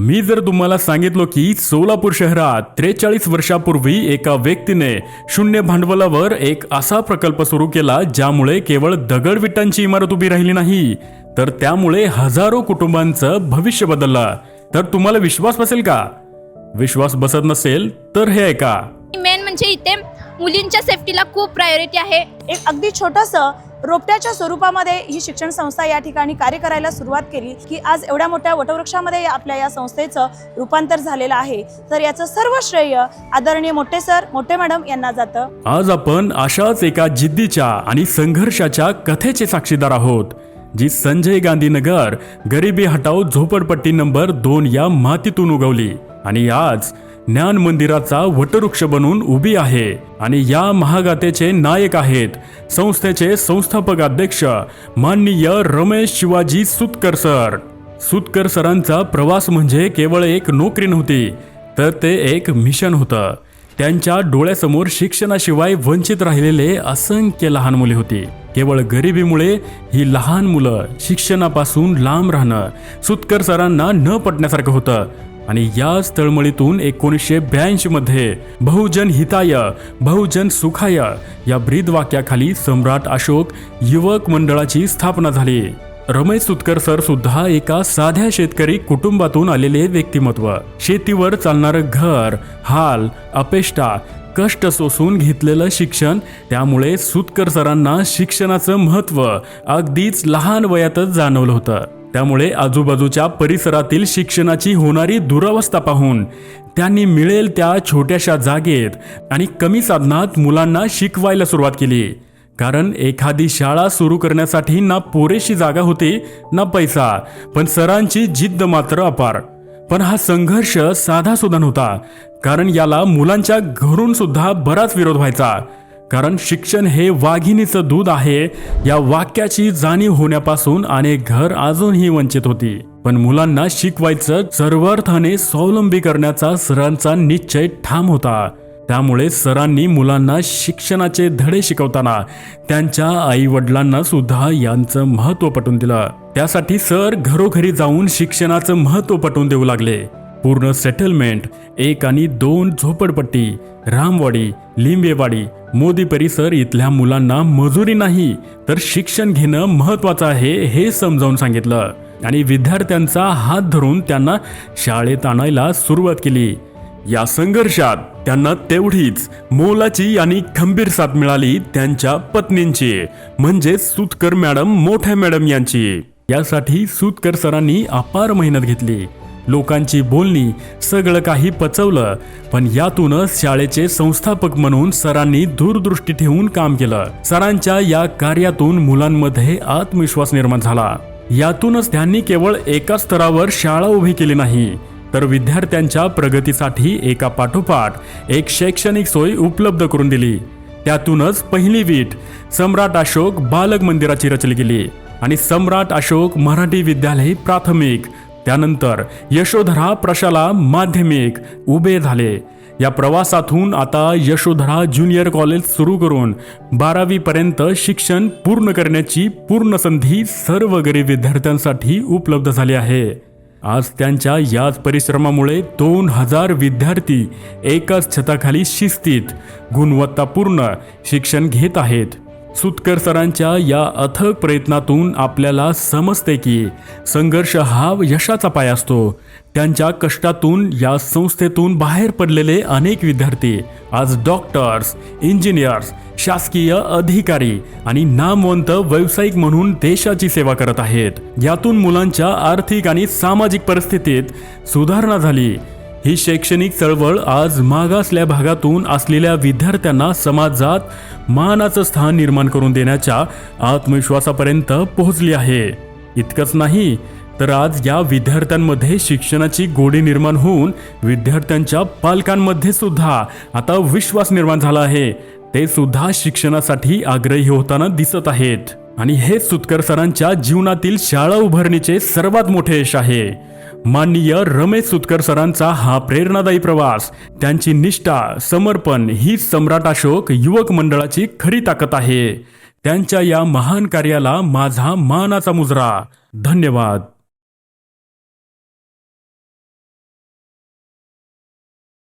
मी जर तुम्हाला सांगितलो की सोलापूर शहरात त्रेचाळीस वर्षापूर्वी एका व्यक्तीने शून्य भांडवलावर एक असा प्रकल्प सुरू केला ज्यामुळे केवळ दगडविटांची इमारत उभी राहिली नाही तर त्यामुळे हजारो कुटुंबांचं भविष्य बदललं. तर तुम्हाला विश्वास बसेल का? विश्वास बसत नसेल तर हे ऐका. मेन म्हणजे इथे मुलींच्या सेफ्टीला खूप प्रायोरिटी आहे. एक अगदी छोटंसं रोपट्याच्या स्वरूपामध्ये ही शिक्षण संस्था या ठिकाणी कार्य करायला सुरुवात केली की आज एवढ्या मोठ्या वटवृक्षामध्ये आपल्या या संस्थेचं रूपांतर झालेलं आहे. तर याचं सर्व श्रेय आदरणीय मोठे सर मोठे मॅडम यांना जातं. आज आपण अशाच एका जिद्दीच्या आणि संघर्षाच्या कथेचे साक्षीदार आहोत जी संजय गांधीनगर गरिबी हटाव झोपडपट्टी नंबर दोन या मातीतून उगवली. आणि आज ज्ञान मंदिराचा वटवृक्ष बनून उभी आहे आणि या महागाथेचे नायक आहेत. संस्थेचे संस्थापक अध्यक्ष माननीय रमेश शिवाजी सुतकर सर. सुतकर सरांचा प्रवास म्हणजे केवळ एक नोकरी नव्हती तर ते एक मिशन होतं. त्यांच्या डोळ्यासमोर शिक्षणाशिवाय वंचित राहिलेले असंख्य लहान मुले होती. केवळ गरिबीमुळे ही लहान मुलं शिक्षणापासून लांब राहणं सुतकर सरांना न पटण्यासारखं होतं. आणि याच तळमळीतून एकोणीसशे ब्याऐंशी मध्ये बहुजन हिताय बहुजन सुखाय या ब्रीद वाक्याखाली सम्राट अशोक युवक मंडळाची स्थापना झाली. रमेश सुतकर सर सुद्धा एका साध्या शेतकरी कुटुंबातून आलेले व्यक्तिमत्व. शेतीवर चालणारं घर हाल अपेष्टा कष्ट सोसून घेतलेलं शिक्षण त्यामुळे सुतकर सरांना शिक्षणाचं महत्त्व अगदीच लहान वयातच जाणवलं होतं. त्यामुळे आजूबाजूच्या परिसरातील शिक्षणाची होणारी दुरावस्था पाहून त्यांनी मिळेल त्या छोट्याशा जागेत आणि कमी साधनात मुलांना शिकवायला सुरुवात केली. कारण एखादी शाळा सुरू करण्यासाठी ना पुरेशी जागा होती ना पैसा पण सरांची जिद्द मात्र अपार. पण हा संघर्ष साधा सुद्धा नव्हता कारण याला मुलांच्या घरून सुद्धा बराच विरोध व्हायचा. कारण शिक्षण हे वाघिणीचं दूध आहे या वाक्याची जाणीव होण्यापासून अनेक घर अजूनही वंचित होती. पण मुलांना शिकवायचं सर्वार्थाने स्वावलंबी करण्याचा सरांचा निश्चय ठाम होता. त्यामुळे सरांनी मुलांना शिक्षणाचे धडे शिकवताना त्यांच्या आई वडिलांना सुद्धा यांचं महत्त्व पटवून दिलं. त्यासाठी सर घरोघरी जाऊन शिक्षणाचं महत्त्व पटवून देऊ लागले. पूर्ण सेटलमेंट एक आणि दोन झोपडपट्टी रामवाडी लिंबेवाडी मोदी परिसर इथल्या मुलांना मजुरी नाही तर शिक्षण घेणं महत्वाचं आहे हे समजावून सांगितलं. आणि विद्यार्थ्यांचा हात धरून त्यांना शाळेत आणायला सुरुवात केली. या संघर्षात त्यांना तेवढीच मोलाची आणि खंबीर साथ मिळाली त्यांच्या पत्नींची म्हणजे सुतकर मॅडम मोठ्या मॅडम यांची. यासाठी सुतकर सरांनी अपार मेहनत घेतली. लोकांची बोलणी सगळं काही पचवलं पण यातूनच शाळेचे संस्थापक म्हणून सरांनी दूरदृष्टी ठेवून काम केलं. सरांच्या या कार्यातून मुलांमध्ये आत्मविश्वास निर्माण झाला. यातूनच त्यांनी केवळ एका स्तरावर शाळा उभी केली नाही तर विद्यार्थ्यांच्या प्रगतीसाठी एका पाठोपाठ एक शैक्षणिक सोय उपलब्ध करून दिली. त्यातूनच पहिली वीट सम्राट अशोक बालक मंदिराची रचली गेली आणि सम्राट अशोक मराठी विद्यालय प्राथमिक. त्यानंतर यशोधरा प्रशाला माध्यमिक उभे झाले. या प्रवासातून आता यशोधरा ज्युनियर कॉलेज सुरू करून बारावीपर्यंत शिक्षण पूर्ण करण्याची पूर्ण संधी सर्व गरीब विद्यार्थ्यांसाठी उपलब्ध झाली आहे. आज त्यांच्या याच परिश्रमामुळे दोन हजार विद्यार्थी एकाच छताखाली शिस्तीत गुणवत्तापूर्ण शिक्षण घेत आहेत. सुतकर सरांच्या या अथक प्रयत्नातून आपल्याला समजते की संघर्ष हा यशाचा पाय असतो. त्यांच्या कष्टातून या संस्थेतून बाहेर पडलेले अनेक विद्यार्थी आज डॉक्टर्स इंजिनियर्स शासकीय अधिकारी आणि नामवंत व्यावसायिक म्हणून देशाची सेवा करत आहेत. यातून मुलांच्या आर्थिक आणि सामाजिक परिस्थितीत सुधारणा झाली. ही शैक्षणिक चळवळ आज मागासल्या भागातून असलेल्या विद्यार्थ्यांना समाजात मानाचं स्थान निर्माण करून देण्याच्या आत्मविश्वासापर्यंत पोहोचली आहे. इतकंच नाही तर आज या विद्यार्थ्यांमध्ये शिक्षणाची गोडी निर्माण होऊन विद्यार्थ्यांच्या पालकांमध्ये सुद्धा आता विश्वास निर्माण झाला आहे. ते सुद्धा शिक्षणासाठी आग्रही होताना दिसत आहेत. आणि हे सुतकर सरांच्या जीवनातील शाळा उभारणीचे सर्वात मोठे यश आहे. माननीय रमेश सुतकर सरांचा हा प्रेरणादायी प्रवास. त्यांची निष्ठा समर्पण ही सम्राट अशोक युवक मंडळाची खरी ताकद आहे. त्यांच्या या महान कार्याला माझा मानाचा मुजरा. धन्यवाद.